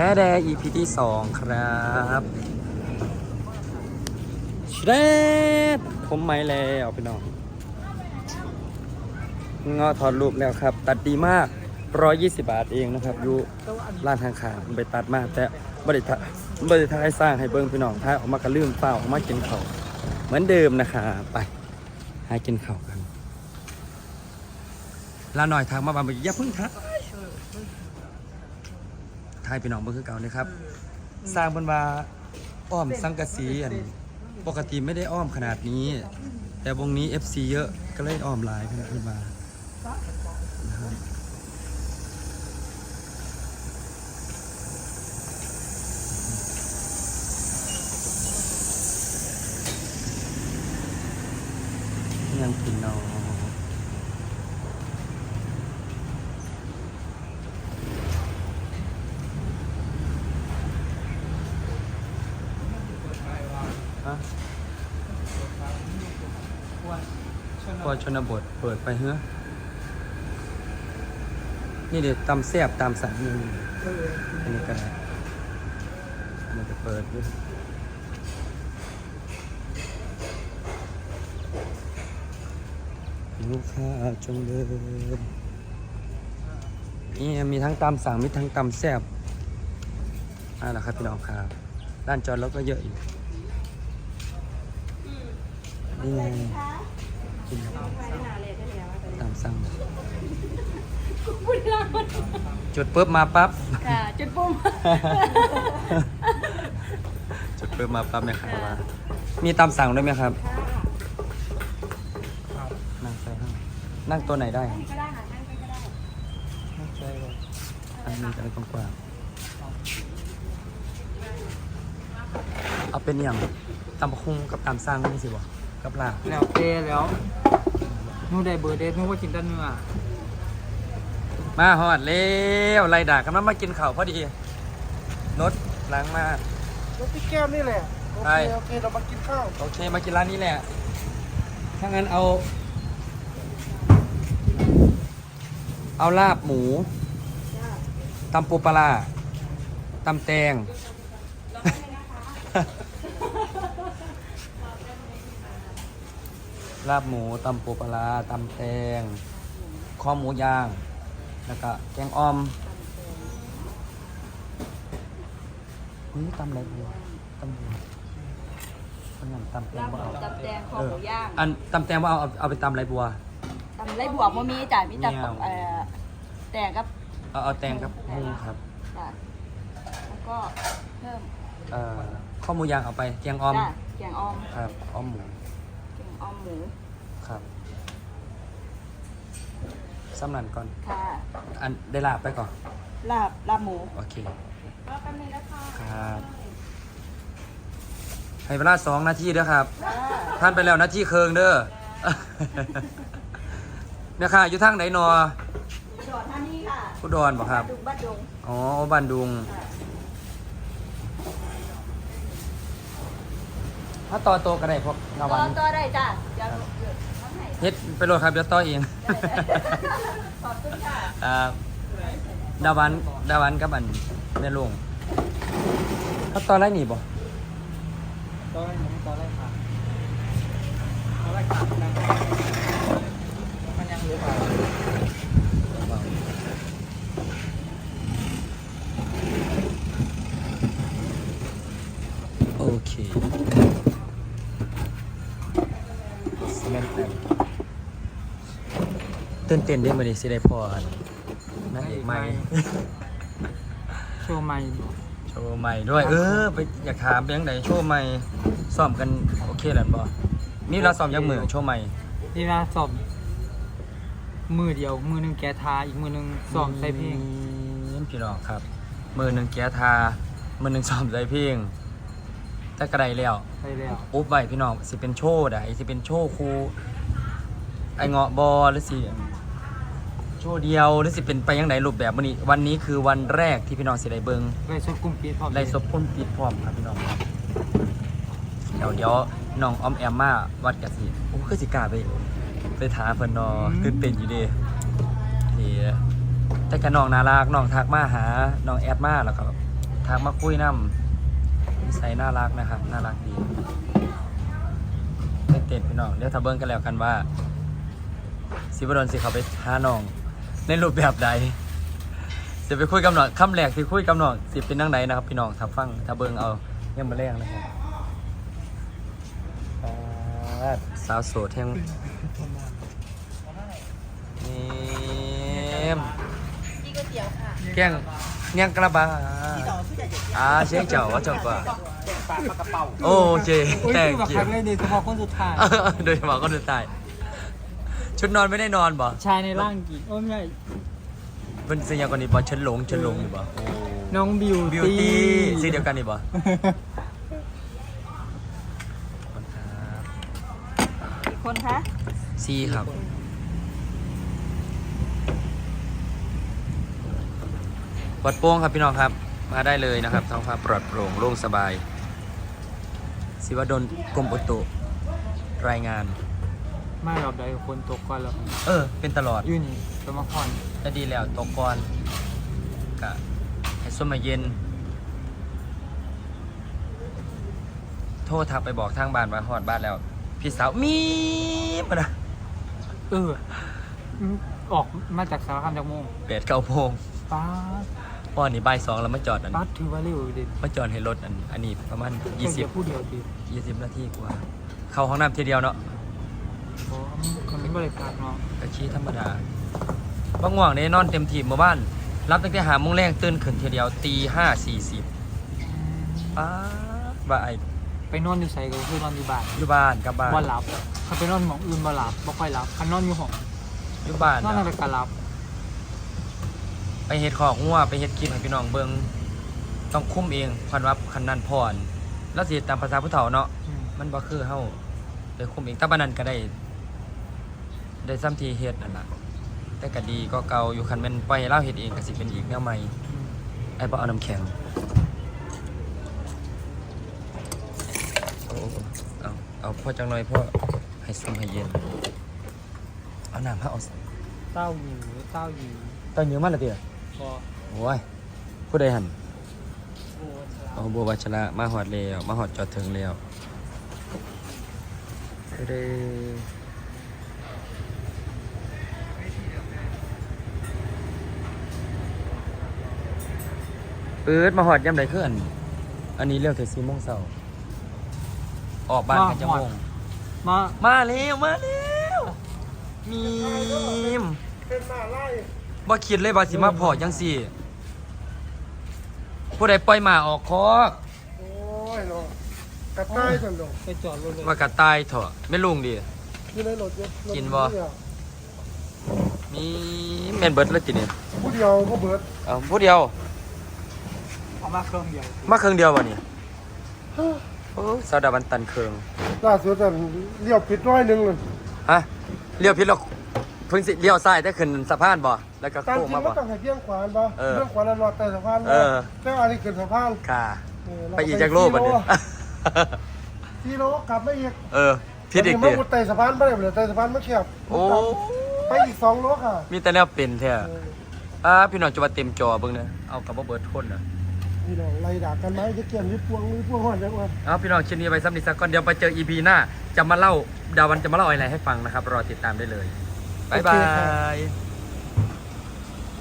ท้แดง EP ที่สองครับชเดดผมไม่แล้วพี่น้องงอถอดรูปแล้วครับ ตัดดีมาก 120 บาทเองนะครับอยู่ร้านทางขางไปตัดมาก แต่บริษัทบริษัทให้สร้างให้เบิ้งพี่น้องถ้าออกมากระลืมเปล่าออกมากินเขาเหมือนเดิมนะคะไปหากินเขากันลาหน่อยทางมาบางไปอย่าเพิ่งทัก ทายพี่น้องเบิ่งคือเก่านะครับ สร้างบนว่าอ้อมสังกะสีอันปกติไม่ได้อ้อมขนาดนี้ แต่วงนี้ FC เยอะก็เลยอ้อมหลายขึ้นขึ้นมานะครับยังกินเนอฮะ พอชนบทเปิดไปเฮ้อนี่เดี๋ยวตำแซบตามสั่งนี่อันนี้ก็ได้มันจะเปิดด้วยลูกค้าจงเดินนี่มีทั้งตามสั่งมีทั้งตำแซบอ่าแหละครับพี่น้องครับด้านจอดรถก็เยอะอยู่นี่ไง กินตามสั่งจุดปุ๊บมาปั๊บค่ะจุดปุ่มจุดปุ๊บมาปั๊บไหมครับว่ามีตามสั่งด้วยไหมครับ นั่งใส่ห้างนั่งตัวไหนได้ก็ได้ค่ะนั่งไปก็ได้นั่งใส่อันนี้จะได้กว้างๆเอาเป็นอย่างตำบักคุงกับตามสั่งนี่สิบ่ กับลาบแล้วเตแล้วนู่นได้เบอร์เดทนู่นว่ากินแตันเนื้อมาฮอดเร็วไล่ด่ากำลังมากินข้าวพอดีนดล้างมารถพี่แก้มนี่แหละโอใช่เคโอเคเรามากินข้าวโอเคมากินร้านนี้แหละถ้างั้นเอา เอาลาบหมูตำปูปลาร้าตำแตง ลาบหมูตำปูปลาร้าตำแตงข้อหมูย่าง แล้วก็แกงอ่อมนี่ตำอะไรบัวตำบัวตำหยังตำแตงลาบหบ่มูเอาตำแตงคอหมูย่างอันตำแตงว่าเอาเอาเอาไปตำอะไรบัว ตำไรบวกบ่มีจ้ะมีแต่ไม่เอา เอ่อแตงกับเอาเอาแตงครับหมูครับจ้ะแล้วก็เพิ่มเอ่อข้อหมูย่างเอาไปแกงอ่อมจ้ะแกงออมครับอ้อมหมูแกง ออมหมูครับสำนันก่อน ค่ะอันได้ลาบไปก่อน ลาบลาบหมูโอเค รอแป๊บนึงนะคะครับ ให้เวลาสองนาทีเด้อครับ จ้าท่านไปแล้วนาทีเคืองเด้อเนี่ยค่ะอยู่ทางไหนนอจอดท่านี้ค่ะอุดรบ่ครับ ดุงบ้านดุงอ๋อบ้านดุง ค่ะ ถ้าต่อโตก็ได้พวกนาต่วัอนต่อได้จ้ะเดี๋ยวเดี๋ยวทำให้เฮ็ดไปโหลดครับเดี๋ยวต่อเองขอบคุณค่ะอ่าดาวันดาวันกับอันแม่ลุงเขาต่อไรหนีบ่ตอนแรกยังไม่ตอนแรกค่ะตอนแรกขาดนะมันยังเหลือเปล่า โอเคสแมนแตม ตื่นเต้นได้มาดิสิได้พออันนั่นเอกใหม่ โชว์ใหม่โชว์ใหม่ด้วย เออ ไปอยากถามเพียงไหนโชว์ใหม่ซ้อมกันโอเคแล้วบ่มีเวลาซ้อมยังมือโชว์ใหม่ที่ว่าสอบมือเดียว มือหนึงแกทาอีกมือหนึงสอบใส่เพลงอืมพี่น้องครับ มือหนึ่งแกะทา มือหนึ่งซ้อมใจเพลงแต่กระไดแล้วไปแล้วอุ๊บไว้พี่น้องสิเป็นโชว์ใดสิเป็นโชว์ครูไอเงาะบอหรือสิ โชว์เดียวหรือสิเป็นไปยังไงรูปแบบวันนี้ วันนี้คือวันแรกที่พี่น้องสิได้เบิงไปสดกลุ่มปีพร้อมได้ซบพ้นปิดพร้อมครับพี่น้องครับเดี๋ยวเดี๋ยวน้องออมแอมมาวัดกันสิโอ้คือสิกล้าไปไปถามเพิ่นเนอตื่นเต้นอยู่เดินี่แต่กับน้องน่ารักน้องทักมาหาน้องแอดมาแล้วก็ทักมาคุยน้ำนิสัยน่ารักนะครับน่ารักดีเต้นเต้นพี่น้องเดี๋ยวถ้าเบิ้งกันแล้วกันว่าสิบดลสิเขาไปหาน้อง ในรูปแบบใดจะไปคุยกับน้องคำแรกที่คุยกับน้องสิเป็นนังไหนนะครับ พี่น้องถ้าฟังถ้าเบิ้งเอาเนี่ยมาแรงนะครับอ่าสาวโสดแห่งนี่พี่ก๋วยเตี๋ยวค่ะเที่ยงเนียงกระบาอ่าเชียงเจ้าว่าจังกว่าปากปากกระเป๋าโอเคโอ้ยแต่คือแบบเกีคยรั้งแรกในเฉพาะคนสุดท้ายโดยเฉพาะคนสุดท้าย ชุดนอนไม่ได้นอนบ่ชายในร่างกี่โอ้ไม่ใช่เป็นสิ่งอย่างกว่านี้บ่ฉันหลงฉันหลงอยู่บ่น้องบิวบิวตี้สิ่งเดียวกันนี่บ่ขอบคุณครับคนคะซีครับ วัดโป้งครับพี่น้องครับ มาได้เลยนะครับ ท้องฟ้าปลอดโปร่งโล่งสบาย ศิวดลกรมอุตุรายงานไม่หรอกใดคนตกก่อนแล้วเออ เป็นตลอด อยู่นี่ตัวมาคอนจะดีแล้วตกก่อนกะให้ส้มมาเย็น โทษทักไปบอกทางบ้านว่าฮอดบ้านแล้ว พี่สาวมีปะนะเอออืมออกมาจากสารคามจากโมงเป็ดเก้าโพงป้าดพ่อนี่บ่ายสองแล้วมาจอดอัน ป้าดถือว่าเร็วเด็ดมาจอดให้รถอัน อันนี้ประมาณเดี๋ว20ผู้เดียวดิ20นาทีกว่า เข้าห้องน้ำทีเดียวเนาะ โอ้มันไม่บริการเนาะกะชี้ธรรมดาบางง่วงเนี่ยนอนเต็มทีเมื่อบ้าน รับตั้งแต่หาโมงแรงตื่นขึ้นทีเดียวตีห้าสี่สิบป้าดว่าไอไปนอนอยู่ใส่ก็คือนอนอยู่บ้านอยู่บ้านกลับบ้านบ่หลับถ้าไปนอนหมองอื่นบ่หลับบ่ค่อยหลับคันนอนอยู่ห้องอยู่บ้านนอนน่ะอะไรกันหลับ ไปเฮ็ดของงัวไปเฮ็ดคลิปให้พี่น้องเบิ่งต้องคุ้มเองคันว่าคันนั้นพรแล้วสิตามภาษาผู้เฒ่าเนาะอืมมันบ่คือเฮาไปคุ้มเองแต่บัดนั้นก็ได้ ได้ซ้ำที่เฮ็ดนั่นล่ะแต่ก็ดีก็เก่าอยู่คันแม่นปล่อยให้เราเฮ็ดเองก็สิเป็นอีกแนวใหม่อืมไอ้บ่เอาน้ำแข็งโอ้เอาเอาพ่อจังหน่อยพ่อให้ซุ่มให้เย็น เอาน้ำมาเอาเต้าอยู่เต้าอยู่ตอนเยอะมากเลยเตี้ยพอโอ้ยผู้ใดหันโอ้ฉลาเอาบัววัชระมาหอดแล้วมาหอดจอดถึงแล้วเด้ ปิดมาหอดย่ำใดขึ้นอันนี้เรียกแต่สี่โมงเช้าออกบ้านกันจะโมงมา มาเร็วมาเร็วมีมเป็นมาไล่บ่คิดเลยว่าสิมาพอจังสี่ผู้ใดปล่อยหมาออกคอกโอ้ยเนาะกระต่ายสันดอกไปจอดรถเลยว่ากระตายเถอะไม่ลุงดิอยู่ในรถเยอะรถกินบ่เดียวมีแม่นเบิดแล้วจิเนี่ยผู้เดียวก็เบิดเอาผู้เดียว เอามาเครื่องเดียวมาเครื่องเดียววะนี่โอ้สาวดาบันตันเครื่องล่าสุดแต่เลี้ยวผิดร้อยหนึ่งเลยฮะเลี้ยวผิดแล้วเพิ่งสิเลี้ยวซ้ายได้ขึ้นสะพานบ่แล้วก็ตามโค้งจริงมามันบ่ต้องให้เบี่ยงขวานบ่เออเบี่ยงขวานแล้วรอดใต้สะพานเอบ่อแล้วอันนี้ขึ้นสะพานค่ะเออเรไปอีกจากโลบัดนี้กิโลกลับไม่อีกเออผิดอีกมัดินมุดใต้สะพานไม่ได้เลยใต้สะพานไม่เขียบโอ้ไปอีกสองโลค่ะมีแต่แนวเป็นแท้เออ อ่าพี่น้องจะว่าเต็มจอเบิ่งเด้อเอากับบ่เบิดทนน่ะ พี่น้องไล่ด่ากันไหมจะเกี่ยมริบพวงริบพวงหอดจังวะเอาพี่น้องชิ้นนี้ไว้ซ้ำนิดสักก่อนเดี๋ยวไปเจอ EP หน้า จะมาเล่าดาวันจะมาเล่าอะไรให้ฟังนะครับ รอติดตามได้เลย บ๊ายบาย